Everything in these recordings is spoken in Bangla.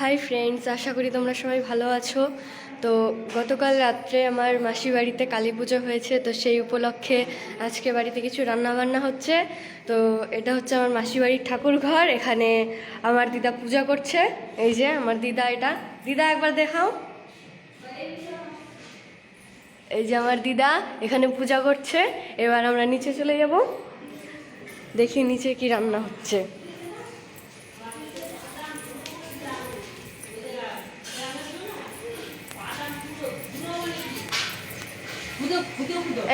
হাই ফ্রেন্ডস আশা করি তোমরা সবাই ভালো আছো। তো গতকাল রাত্রে আমার মাসি বাড়িতে কালী পুজো হয়েছে, তো সেই উপলক্ষে আজকে বাড়িতে কিছু রান্না বান্না হচ্ছে। তো এটা হচ্ছে আমার মাসি বাড়ির ঠাকুর ঘর, এখানে আমার দিদা পূজা করছে। এই যে আমার দিদা এটা। দিদা, একবার দেখাও। এই যে আমার দিদা, এখানে পূজা করছে। এবার আমরা নিচে চলে যাব। দেখি নিচে কি রান্না হচ্ছে।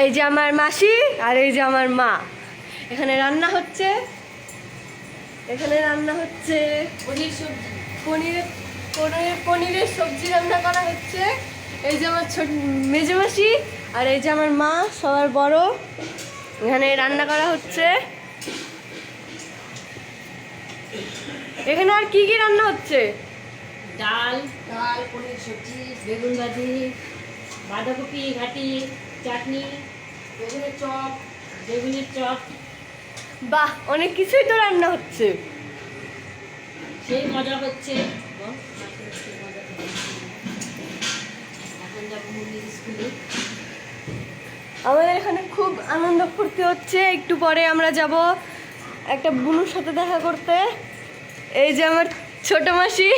এই যে আমার মাসি আর এই যে আমার মা। এখানে রান্না হচ্ছে। এখানে রান্না হচ্ছে। পনির সবজি। পনিরের পনিরের পনিরের সবজি রান্না করা হচ্ছে। এই যে আমার ছোট মেজে মাসি আর এই যে আমার মা সবার বড়। এখানে রান্না করা হচ্ছে। এখানে আর কি কি রান্না হচ্ছে? ডাল ডাল পনির সবজি বেগুন ভাজি বাঁধাকপি ঘাটি। চাটনি বেগুনের চপ বেগুনের চপ। বাহ অনেক কিছুই তো রান্না হচ্ছে। সেই মজা হচ্ছে। আমাদের এখানে খুব আনন্দ ফুর্তি হচ্ছে। একটু পরে আমরা যাব একটা বুনুর সাথে দেখা করতে। এই যে আমার ছোট মাসি।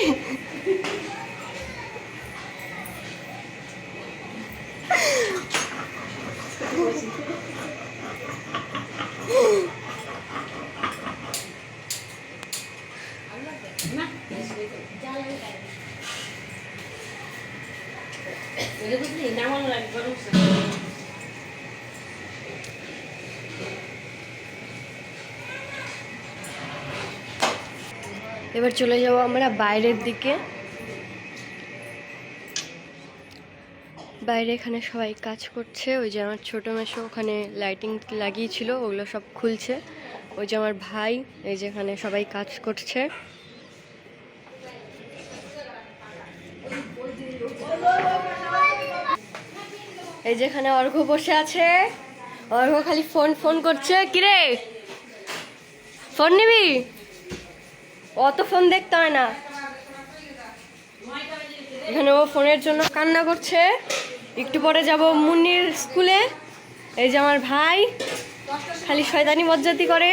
এবার চলে যাব আমরা বাইরের দিকে। বাইরে এখানে সবাই কাজ করছে। ওই যে আমার ছোটো মেশো ওখানে লাইটিং লাগিয়েছিল, ওগুলো সব খুলছে। ওই যে আমার ভাই, এই যে এখানে সবাই কাজ করছে। এই যে এখানে অর্ঘ বসে আছে। অর্ঘ খালি ফোন ফোন করছে। কিরে? ফোন নিবি? অত ফোন দেখতে হয় না। এখানে ও ফোনের জন্য কান্না করছে। একটু পরে যাব মুন্নির স্কুলে। এই যে আমার ভাই, খালি শয়তানি মজ্জাতি করে।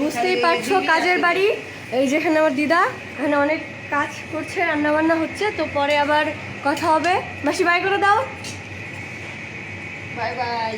বুঝতেই পারছ কাজের বাড়ি? এই যেখানে আমার দিদা, এখানে অনেক কাজ করছে রান্না বান্না হচ্ছে, তো পরে আবার কথা হবে। মাসি বাই করে দাও। Bye bye